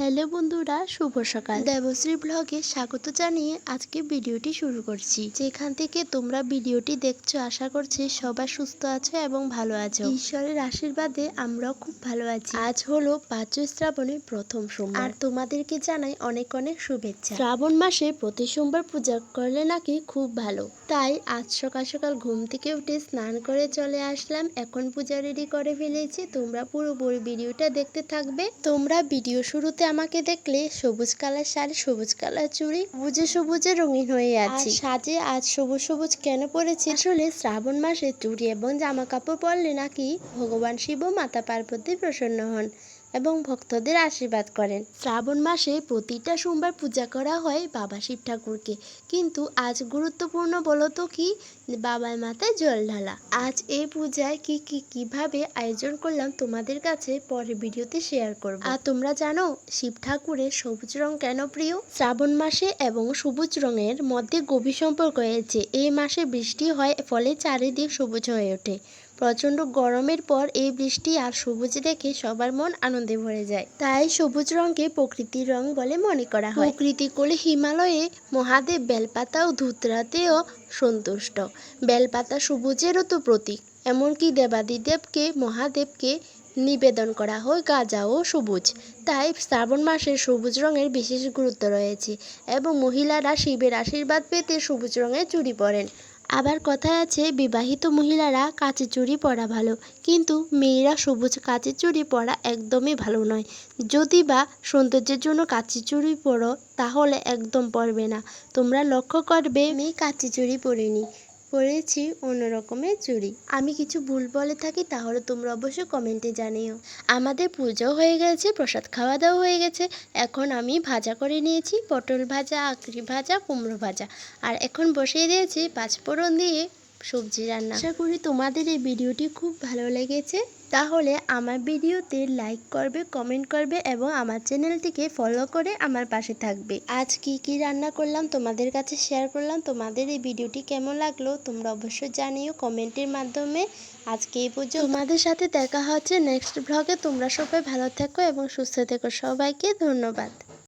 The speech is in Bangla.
হ্যালো বন্ধুরা, শুভ সকাল। দেবশ্রী ব্লগে স্বাগত জানিয়ে আজকে ভিডিওটি শুরু করছি। যেখান থেকে তোমরা ভিডিওটি দেখছ, আশা করছি সবাই সুস্থ আছো এবং ভালো আছো। ঈশ্বরের আশীর্বাদে আমরাও খুব ভালো আছি। আজ হলো পাঁচই শ্রাবণের প্রথম সোমবার। আর তোমাদেরকে জানাই অনেক অনেক শুভেচ্ছা। শ্রাবণ মাসে প্রতি সোমবার পূজা করলে নাকি খুব ভালো। তাই আজ সকাল সকাল ঘুম থেকে উঠে স্নান করে চলে আসলাম। এখন পূজা রেডি করে ফেলেছি। তোমরা পুরোপুরি ভিডিওটা দেখতে থাকবে। তোমরা ভিডিও শুরুতে আমাকে দেখলে সবুজ কালার শাড়ি সবুজ কালার চুড়ি সবুজে সবুজে রঙিন হয়ে আছি। সাজে আজ সবুজ সবুজ কেন পরেছে? আসলে শ্রাবণ মাসে চুড়ি এবং জামা কাপড় পরলে নাকি ভগবান শিব মাতা পার্বতী প্রসন্ন হন। এবং ভক্তদের আশীর্বাদ করেন। শ্রাবণ মাসে প্রতিটা সোমবার পূজা করা হয় বাবা শিব ঠাকুরকে। কিন্তু আজ গুরুত্বপূর্ণ বলো তো কি? বাবার মাথায় জল ঢালা। আজ এই পূজায় কি কি, কীভাবে আয়োজন করলাম তোমাদের কাছে পরে ভিডিওতে শেয়ার করব। আর তোমরা জানো শিব ঠাকুরের সবুজ রং কেন প্রিয়? শ্রাবণ মাসে এবং সবুজ রঙের মধ্যে গভীর সম্পর্ক রয়েছে। এই মাসে বৃষ্টি হয়, ফলে চারিদিক সবুজ হয়ে ওঠে। প্রচণ্ড গরমের পর এই বৃষ্টি আর সবুজ দেখে সবার মন আনন্দে ভরে যায়। তাই সবুজ রঙকে প্রকৃতির রং বলে মনে করা হয়। প্রকৃতি কোলে হিমালয়ে মহাদেব বেলপাতা ও ধুতরাতেও সন্তুষ্ট। বেলপাতা সবুজেরও তো প্রতীক। এমনকি দেবাদিদেবকে, মহাদেবকে নিবেদন করা হয় গাঁজা ও সবুজ। তাই শ্রাবণ মাসে সবুজ রঙের বিশেষ গুরুত্ব রয়েছে এবং মহিলারা শিবের আশীর্বাদ পেতে সবুজ রঙের চুড়ি পরেন। আবার কথায় আছে, বিবাহিত মহিলারা কাঁচের চুড়ি পরা ভালো। কিন্তু মেয়েরা সবুজ কাঁচের চুড়ি পরা একদমই ভালো নয়। যদি বা সৌন্দর্যের জন্য কাঁচের চুড়ি পরো, তাহলে একদম পরবে না। তোমরা লক্ষ্য করবে আমি কাঁচের চুড়ি পরিনি। পরেছি অন্য রকমের চুড়ি আমি কিছু ভুল বলে থাকি তাহলে তোমরা অবশ্যই কমেন্টে জানিও। আমাদের পুজো হয়ে গেছে, প্রসাদ খাওয়া দাওয়া হয়ে গেছে। এখন আমি ভাজা করে নিয়েছি, পটল ভাজা আকরি ভাজা, কুমড়ো ভাজা। আর এখন বসিয়ে দিয়েছি পাঁচফোড়ন দিয়ে সবজি রান্না। আশা করি তোমাদের এই ভিডিওটি খুব ভালো লেগেছে। তাহলে আমার ভিডিওতে লাইক করবে কমেন্ট করবে এবং আমার চ্যানেলটিকে ফলো করে আমার পাশে থাকবে। আজ কি কি রান্না করলাম, তোমাদের কাছে শেয়ার করলাম, তোমাদের এই ভিডিওটি কেমন লাগল তোমরা অবশ্যই জানিও কমেন্টের মাধ্যমে। আজকে এই পর্যন্ত। তোমাদের সাথে দেখা হচ্ছে নেক্সট ব্লগে তোমরা সবাই ভালো থেকো এবং সুস্থ থেকো। সবাইকে ধন্যবাদ।